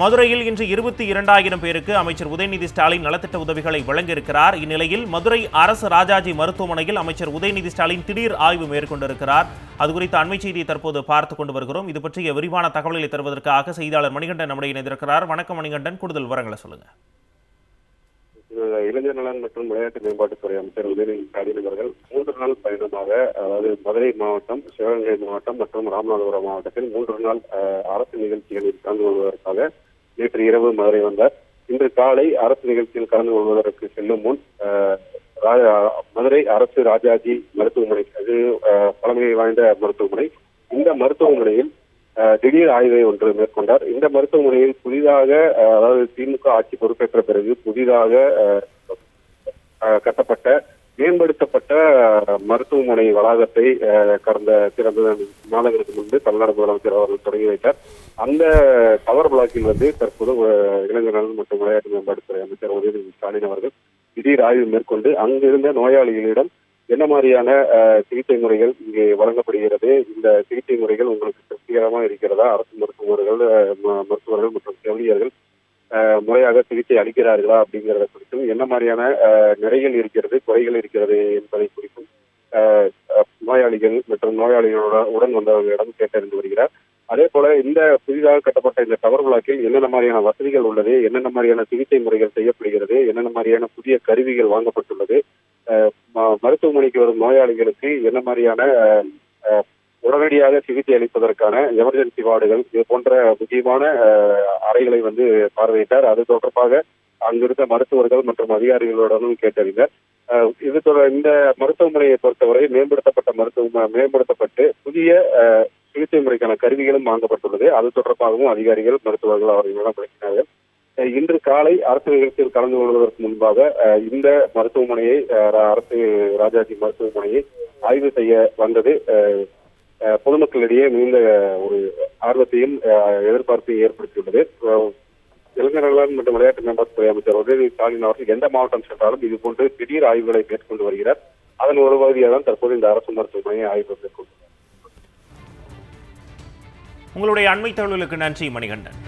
மதுரையில் இன்று இருபத்தி இரண்டாயிரம் பேருக்கு அமைச்சர் உதயநிதி ஸ்டாலின் நலத்திட்ட உதவிகளை வழங்கியிருக்கிறார். இந்நிலையில் மதுரை அரசு ராஜாஜி மருத்துவமனையில் அமைச்சர் உதயநிதி ஸ்டாலின் திடீர் ஆய்வு மேற்கொண்டிருக்கிறார். அது குறித்த அண்மை செய்தியை தற்போது பார்த்து கொண்டு வருகிறோம். இது பற்றிய விரிவான தகவல்களை தருவதற்காக செய்தியாளர் மணிகண்டன் நம்முடைய இணைந்திருக்கிறார். வணக்கம் மணிகண்டன். கூடுதல் விவரங்களை சொல்லுங்க. இளைஞர் நலன் மற்றும் விளையாட்டு மேம்பாட்டுத்துறை அமைச்சர் உதயநிதி ஸ்டாலின் அவர்கள் மூன்று நாள் பயணமாக அதாவது மதுரை மாவட்டம் சிவகங்கை மாவட்டம் மற்றும் ராமநாதபுரம் மாவட்டத்தில் மூன்று நாள் அரசு நிகழ்ச்சிகளில் கலந்து கொள்வதற்காக நேற்று இரவு மதுரை வந்தார். இன்று காலை அரசு நிகழ்ச்சியில் கலந்து கொள்வதற்கு செல்லும் முன் மதுரை அரசு ராஜாஜி மருத்துவமனை அது பழமை வாய்ந்த மருத்துவமனை. இந்த மருத்துவமனையில் திடீர் ஆய்வை ஒன்று மேற்கொண்டார். இந்த மருத்துவமனையில் புதிதாக அதாவது திமுக ஆட்சி பொறுப்பேற்ற பிறகு புதிதாக கட்டப்பட்ட மேம்படுத்தப்பட்ட மருத்துவமனை வளாகத்தை கடந்த சிறந்த மாதங்களுக்கு முன்பு தமிழ்நாடு முதலமைச்சர் அவர்கள் தொடங்கி வைத்தார். அந்த டவர் பிளாக்கில் வந்து தற்போது இளைஞர் நலன் மற்றும் விளையாட்டு மேம்பாட்டுத்துறை அமைச்சர் உதயநிதி ஸ்டாலின் அவர்கள் திடீர் ஆய்வு மேற்கொண்டு அங்கிருந்த நோயாளிகளிடம் என்ன மாதிரியான சிகிச்சை முறைகள் இங்கே வழங்கப்படுகிறது இந்த சிகிச்சை முறைகள் உங்களுக்கு திருப்திகரமா அரசு மருத்துவர்கள் ம- மருத்துவர்கள் மற்றும் செவிலியர்கள் முறையாக சிகிச்சை அளிக்கிறார்களா அப்படிங்கிறத குறித்தும் என்ன மாதிரியான நிறைகள் இருக்கிறது குறைகள் இருக்கிறது என்பதை குறித்தும் நோயாளிகள் மற்றும் நோயாளிகளோட உடன் வந்தவர்களிடம் கேட்டறிந்து வருகிறார். அதே போல இந்த புதிதாக கட்டப்பட்ட இந்த டவர் பிளாக்கில் என்னென்ன மாதிரியான வசதிகள் உள்ளது என்னென்ன மாதிரியான சிகிச்சை முறைகள் செய்யப்படுகிறது என்னென்ன மாதிரியான புதிய கருவிகள் வாங்கப்பட்டுள்ளது ம- மருத்துவமனைக்கு வரும் நோயாளிகளுக்கு என்ன மாதிரியான உடனடியாக சிகிச்சை அளிப்பதற்கான எமர்ஜென்சி வார்டுகள் இது போன்ற முக்கியமான அறைகளை வந்து பார்வையிட்டார். அது தொடர்பாக அங்கிருந்த மருத்துவர்கள் மற்றும் அதிகாரிகளுடனும் கேட்டறிந்தார். இது இந்த மருத்துவமனையை பொறுத்தவரை மேம்படுத்தப்பட்ட மருத்துவ மேம்படுத்தப்பட்டு புதிய சிகிச்சை முறைக்கான கருவிகளும் வாங்கப்பட்டுள்ளது. அது தொடர்பாகவும் அதிகாரிகள் மருத்துவர்கள் அவர்களிடம் விளக்கினார்கள். இன்று காலை அரசு நிகழ்ச்சியில் கலந்து கொள்வதற்கு முன்பாக இந்த மருத்துவமனையை ரா- அரசு ராஜாஜி மருத்துவமனையை ஆய்வு செய்ய வந்தது பொதுமக்களிடையே மிகுந்த ஒரு ஆர்வத்தையும் எதிர்பார்ப்பையும் ஏற்படுத்தியுள்ளது. இளைஞர்கள் மற்றும் விளையாட்டு மேம்பாட்டுத்துறை அமைச்சர் உதயநிதி ஸ்டாலின் அவர்கள் எந்த மாவட்டம் சென்றாலும் இது போன்று திடீர் ஆய்வுகளை மேற்கொண்டு வருகிறார். அதன் ஒரு பகுதியாக தான் தற்போது இந்த அரசு மருத்துவமனையை ஆய்வு மேற்கொண்டு உங்களுடைய அண்மை தகவலுக்கு நன்றி மணிகண்டன்.